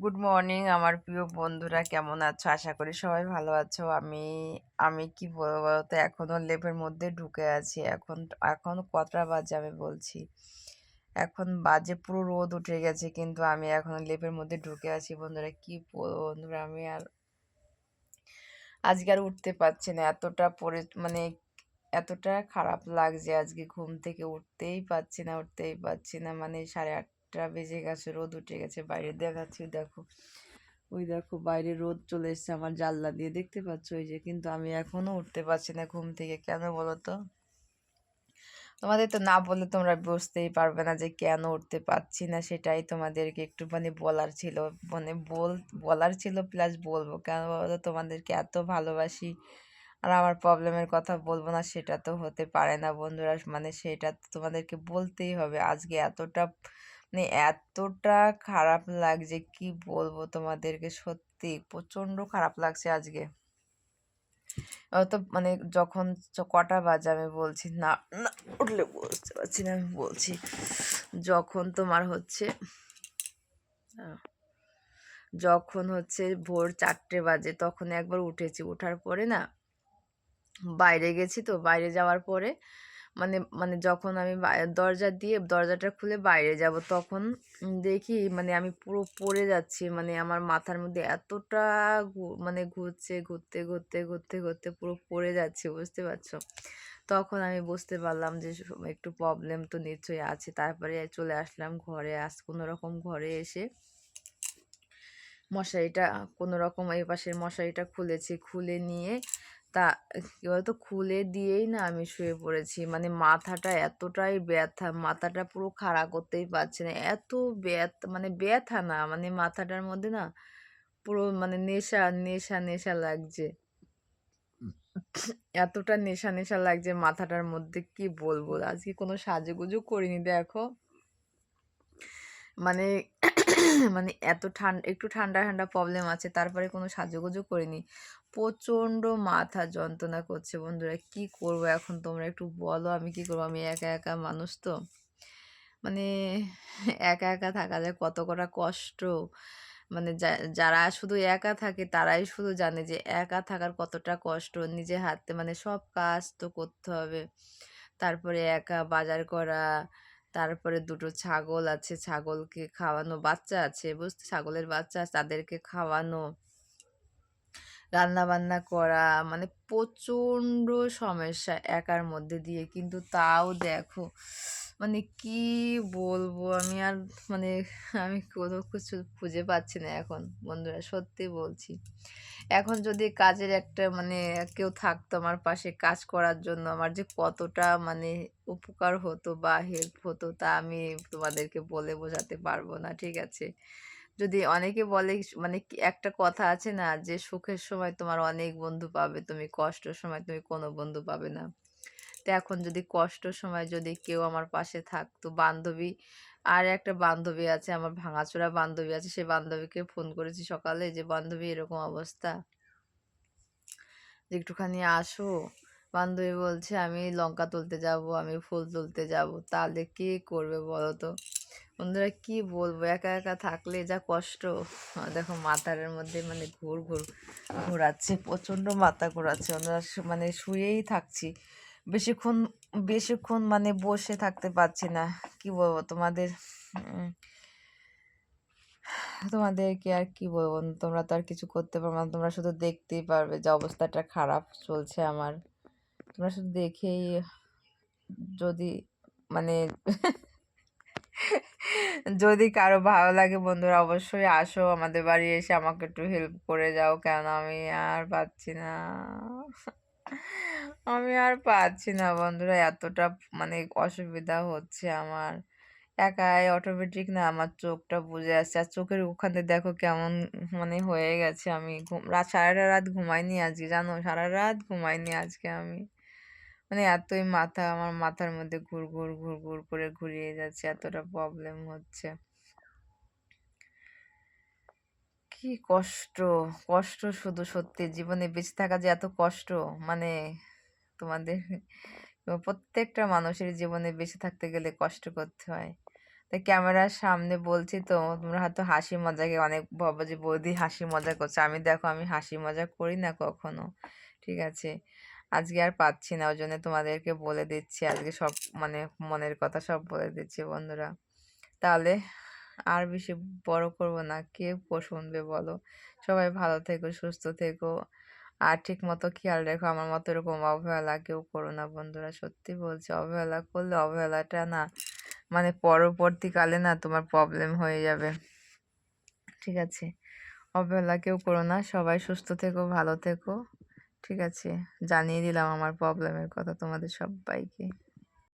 Good morning আমার প্রিয় বন্ধুরা, কেমন আছো? আশা করি সবাই ভালো আছো। আমি আমি কি বলব বলতো এখনও লেপের মধ্যে ঢুকে আছি। এখন এখন কতটা বাজে আমি বলছি? এখন বাজে পুরো রোদ উঠে গেছে, কিন্তু আমি এখন লেপের মধ্যে ঢুকে আছি। বন্ধুরা, কি বন্ধুরা, আমি আর, আজকে আর উঠতে পারছি না। এতটা পরে মানে এতটা খারাপ লাগছে আজকে ঘুম থেকে উঠতেই পারছি না, উঠতেই পারছি না। মানে সাড়ে আটটা বেজে গেছে, রোদ উঠে গেছে, বাইরে দেখাচ্ছি, দেখো। ওই দেখো, বাইরে রোদ চলে এসছে আমার জানলা দিয়ে, দেখতে পাচ্ছ ওই যে, কিন্তু আমি এখনও উঠতে পারছি না ঘুম থেকে, কেন বলো তো? তোমাদের তো না বললে তোমরা বুঝতেই পারবে না যে কেন উঠতে পারছি না, সেটাই তোমাদেরকে একটু মানে বলার ছিল মানে বল, বলার ছিল প্লাস বলব, কেন বলো তোমাদেরকে এত ভালোবাসি, আর আমার প্রবলেমের কথা বলব না, সেটা তো হতে পারে না বন্ধুরা মানে সেটা তো তোমাদেরকে বলতেই হবে, আজকে এতটা মানে এতটা খারাপ লাগছে, কি বলব তোমাদেরকে? সত্যি প্রচণ্ড খারাপ লাগছে আজকে। তো মানে যখন কটা বাজে আমি বলছি, না না, উঠলে বুঝতে পারছি না, আমি বলছি, যখন তোমার হচ্ছে যখন হচ্ছে ভোর চারটে বাজে, তখন একবার উঠেছি। ওঠার পরে না, বাইরে গেছি তো, বাইরে যাওয়ার পরে মানে মানে যখন আমি দরজা দিয়ে দরজাটা খুলে বাইরে যাব, তখন দেখি মানে আমি পুরো পড়ে যাচ্ছি। মানে আমার মাথার মধ্যে এতটা মানে ঘুরছে, ঘুরতে ঘুরতে ঘুরতে ঘুরতে পুরো পড়ে যাচ্ছে, বুঝতে পারছ? তখন আমি বুঝতে পারলাম যে একটু প্রবলেম তো নিশ্চয়ই আছে। তারপরে চলে আসলাম ঘরে। আস কোনো রকম ঘরে এসে মশারিটা কোনো রকম এই পাশের মশারিটা খুলেছি। খুলে নিয়ে তা কী বলতো? খুলে দিয়েই না আমি শুয়ে পড়েছি। মানে মাথাটা এতটাই ব্যথা মাথাটা পুরো খাড়া করতেই পারছি না। এত ব্যথা মানে ব্যথা না মানে মাথাটার মধ্যে না পুরো মানে নেশা নেশা নেশা লাগছে। এতটা নেশা নেশা লাগছে মাথাটার মধ্যে কি বলব? আজকে কোনো সাজুগুজু করিনি দেখো। মানে মানে এত ঠান্ডা একটু ঠান্ডা ঠান্ডা প্রবলেম আছে, তারপরে কোনো সাজুগুজু করিনি। প্রচণ্ড মাথা যন্ত্রণা করছে বন্ধুরা, কি করব এখন তোমরা একটু বলো, আমি কি করব? আমি একা একা মানুষ তো। মানে একা একা থাকা যায়, কত কটা কষ্ট। মানে যারা শুধু একা থাকে, তারাই শুধু জানে যে একা থাকার কতটা কষ্ট নিজে হাতে মানে সব কাজ তো করতে হবে। তারপরে একা বাজার করা তারপরে দুটো ছাগল আছে, ছাগলকে খাওয়ানো, বাচ্চা আছে, বুঝতে, ছাগলের বাচ্চা আছে, তাদেরকে খাওয়ানো রান্না বান্না করা মানে প্রচণ্ড সমস্যা একার মধ্যে দিয়ে। কিন্তু তাও দেখো মানে কি বলব? আমি আর মানে আমি কোনো কিছু খুঁজে পাচ্ছি না এখন, বন্ধুরা, সত্যি বলছি। এখন যদি কাজের একটা মানে কেউ থাকতো আমার পাশে কাজ করার জন্য, আমার যে কতটা মানে উপকার হতো বা হেল্প হতো তা আমি তোমাদেরকে বলে বোঝাতে পারব না, ঠিক আছে? যদি অনেকে বলে মানে একটা কথা আছে না যে, সুখের সময় তোমার অনেক বন্ধু পাবে, তুমি কষ্টের সময় তুমি কোনো বন্ধু পাবে না। এখন যদি কষ্ট সময় যদি কেউ আমার পাশে থাকতো, বান্ধবী আর একটা বান্ধবী আছে, আমার ভাঙাচোরা বান্ধবী আছে, সে বান্ধবীকে ফোন করেছি সকালে যে, বান্ধবী, এরকম অবস্থা। যে, একটুখানি আসো। বান্ধবী বলছে, আমি লঙ্কা তুলতে যাব, আমি ফুল তুলতে যাব। তাহলে কে করবে বলো তো বন্ধুরা, কি বলব? একা একা থাকলে যা কষ্ট। দেখো মাথার মধ্যে মানে ঘুর ঘুর ঘোরাচ্ছে, প্রচণ্ড মাথা ঘোরাচ্ছে। বন্ধুরা মানে শুয়েই থাকছি। বেশিক্ষণ বেশিক্ষণ মানে বসে থাকতে পারছি না। কি বলব তোমাদের? তোমাদেরকে আর কি বলব? তোমরা তো আর কিছু করতে পারবে না। তোমরা শুধু দেখতেই পারবে যে অবস্থাটা খারাপ চলছে আমার। তোমরা শুধু দেখেই যদি মানে যদি কারও ভালো লাগে, বন্ধুরা অবশ্যই আসো আমাদের বাড়ি এসে আমাকে একটু হেল্প করে যাও। কেন আমি আর পাচ্ছি না। আমি আর পাচ্ছি না বন্ধুরা, এতটা মানে অসুবিধা হচ্ছে আমার। একাই অটোমেটিক না আমার চোখটা বুঝে আসছে। আর চোখের ওখানে দেখো কেমন মানে হয়ে গেছে আমি রাত সারাটা রাত ঘুমাইনি আজকে, জানো? সারা রাত ঘুমাইনি আজকে আমি। মানে এতই মাথা, আমার মাথার মধ্যে ঘুর ঘুর ঘুর ঘুর করে ঘুরিয়ে যাচ্ছে, এতটা প্রবলেম হচ্ছে। কি কষ্ট কষ্ট শুধু সত্যি জীবনে বেঁচে থাকা যে এত কষ্ট? মানে তোমাদের প্রত্যেকটা মানুষের জীবনে বেঁচে থাকতে গেলে কষ্ট করতে হয়। তো ক্যামেরার সামনে বলছি তো, তোমরা হয়তো হাসি মজাকে অনেক ভাবো যে, বৌদি হাসি মজা করছে। আমি দেখো, আমি হাসি মজা করি না কখনো, ঠিক আছে? আজকে আর পাচ্ছি না ওই জন্য তোমাদেরকে বলে দিচ্ছি। আজকে সব মানে মনের কথা সব বলে দিচ্ছি বন্ধুরা। তাহলে আর বেশি বড় করব না। কে শুনবে বলো? সবাই ভালো থেকো, সুস্থ থেকো। আর ঠিক মতো খেয়াল রেখো, আমার মতো এরকম অবহেলা কেউ করো না বন্ধুরা। সত্যি বলছি, অবহেলা করলে অবহেলাটা না মানে পরবর্তীকালে না তোমার প্রবলেম হয়ে যাবে। ঠিক আছে? অবহেলা কেউ করো না, সবাই সুস্থ থেকো, ভালো থেকো। ঠিক আছে? জানিয়ে দিলাম আমার প্রবলেমের কথা তোমাদের সবাইকে।